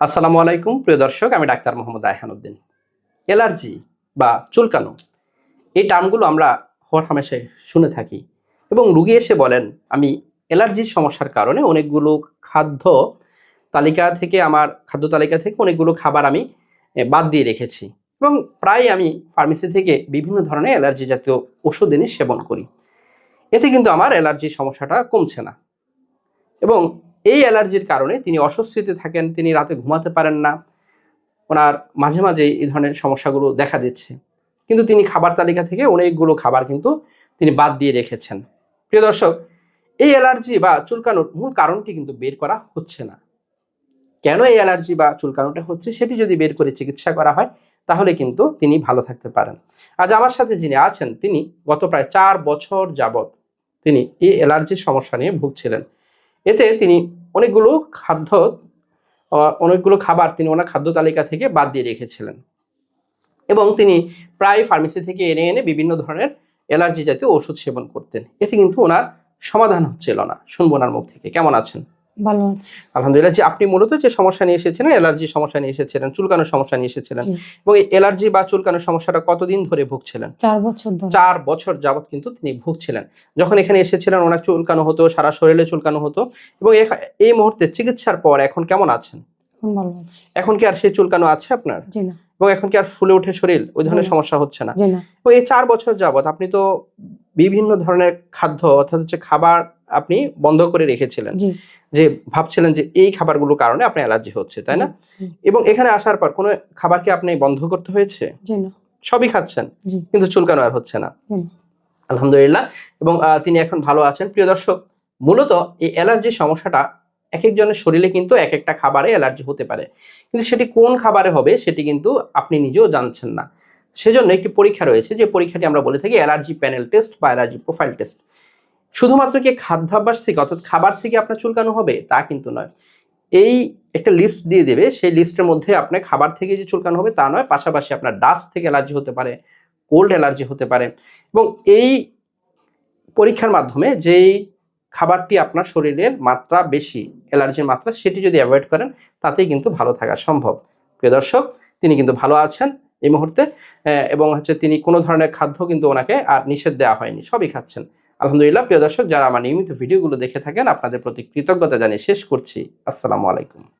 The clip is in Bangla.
আসসালামু আলাইকুম, প্রিয় দর্শক, আমি ডাক্তার মোহাম্মদ আয়হানুদ্দিন অ্যালার্জি বা চুলকানো, এই টার্মগুলো আমরা হর হামেশায় শুনে থাকি এবং রুগী এসে বলেন, আমি অ্যালার্জির সমস্যার কারণে অনেকগুলো খাদ্য তালিকা থেকে আমার, খাদ্য তালিকা থেকে অনেকগুলো খাবার আমি বাদ দিয়ে রেখেছি এবং প্রায় আমি ফার্মেসি থেকে বিভিন্ন ধরনের অ্যালার্জি জাতীয় ওষুধ এনে সেবন করি। এতে কিন্তু আমার অ্যালার্জির সমস্যাটা কমছে না এবং এই অ্যালার্জির কারণে তিনি অস্বস্তিতে থাকেন, তিনি রাতে ঘুমাতে পারেন না। ওনার মাঝে মাঝে এই ধরনের সমস্যাগুলো দেখা দিচ্ছে। কিন্তু তিনি খাবার তালিকা থেকে অনেকগুলো খাবার কিন্তু তিনি বাদ দিয়ে রেখেছেন। প্রিয় দর্শক, এই অ্যালার্জি বা চুলকানোর মূল কারণটি কিন্তু বের করা হচ্ছে না। কেন এই অ্যালার্জি বা চুলকানোটা হচ্ছে সেটি যদি বের করে চিকিৎসা করা হয়, তাহলে কিন্তু তিনি ভালো থাকতে পারেন। আজ আমার সাথে যিনি আছেন, তিনি গত প্রায় চার বছর যাবত তিনি এই অ্যালার্জির সমস্যা নিয়ে ভুগছিলেন। এতে তিনি অনেকগুলো খাদ্য অনেকগুলো খাবার তিনি ওনার খাদ্য তালিকা থেকে বাদ দিয়ে রেখেছিলেন। এবং তিনি প্রায় ফার্মেসি থেকে এনে এনে বিভিন্ন ধরনের অ্যালার্জি জাতীয় ওষুধ সেবন করতেন। এতে কিন্তু ওনার সমাধান হচ্ছিল না। শুনব ওনার মুখ থেকে। কেমন আছেন? ভালো আছে। আলহামদুলিল্লাহ যে আপনি মূলত যে সমস্যা নিয়ে এসেছিলেন অ্যালার্জির সমস্যা নিয়ে এসেছিলেন চুলকানোর সমস্যা নিয়ে এসেছিলেন এবং এই অ্যালার্জি বা চুলকানোর সমস্যাটা কতদিন ধরে ভুগছিলেন? চার বছর ধরে। চার বছর যাবত কিন্তু তিনি ভুগছিলেন। যখন এখানে এসেছিলেন ওনার চুলকানো হতো সারা শরীরে চুলকানো হতো এবং এই মুহূর্তে চিকিৎসার পর এখন কেমন আছেন? এখন ভালো আছে। এখন কি আর সেই চুলকানো আছে আপনার? জি না। এবং এখন কি আর ফুলে ওঠে শরীর? ওই ধরনের সমস্যা হচ্ছে না। এবং এই চার বছর যাবত আপনি তো বিভিন্ন ধরনের খাদ্য অর্থাৎ হচ্ছে খাবার আপনি বন্ধ করে রেখেছিলেন। যে ভাবছিলেন যে এই খাবারগুলোর কারণে আপনার অ্যালার্জি হচ্ছে তাই না? এবং এখানে আসার পর কোনো খাবারকে আপনি বন্ধ করতে হয়েছে? সবই খাচ্ছেন কিন্তু চুলকানো আর হচ্ছে না? আলহামদুলিল্লাহ। এবং তিনি এখন ভালো আছেন। প্রিয় দর্শক মূলত এই অ্যালার্জি সমস্যাটা এক একজনের শরীরে কিন্তু এক একটা খাবারে অ্যালার্জি হতে পারে। কিন্তু সেটি কোন খাবারে হবে সেটি কিন্তু আপনি নিজেও জানছেন না। সেজন্য একটি পরীক্ষা রয়েছে যে পরীক্ষাটি আমরা বলে থাকি অ্যালার্জি প্যানেল টেস্ট বা অ্যালার্জি প্রোফাইল টেস্ট। শুধুমাত্র কি খাদ্যাভ্যাস থেকে, অর্থাৎ খাবার থেকে আপনার চুলকানো হবে? তা কিন্তু নয়। এই একটা লিস্ট দিয়ে দেবে, সেই লিস্টের মধ্যে আপনার খাবার থেকে যে চুলকানো হবে তা নয়, পাশাপাশি আপনার ডাস্ট থেকে অ্যালার্জি হতে পারে কোল্ড অ্যালার্জি হতে পারে। এবং এই পরীক্ষার মাধ্যমে যেই খাবারটি আপনার শরীরের মাত্রা বেশি অ্যালার্জির মাত্রা, সেটি যদি অ্যাভয়েড করেন, তাতেই কিন্তু ভালো থাকা সম্ভব। প্রিয় দর্শক, তিনি কিন্তু ভালো আছেন এই মুহূর্তে এবং হচ্ছে তিনি কোনো ধরনের খাদ্য কিন্তু ওনাকে আর নিষেধ দেওয়া হয়নি, সবই খাচ্ছেন। আলহামদুলিল্লাহ, প্রিয় দর্শক, যারা আমার নিয়মিত ভিডিওগুলো দেখে থাকেন, আপনাদের প্রতি কৃতজ্ঞতা জানিয়ে শেষ করছি। আসসালামু আলাইকুম।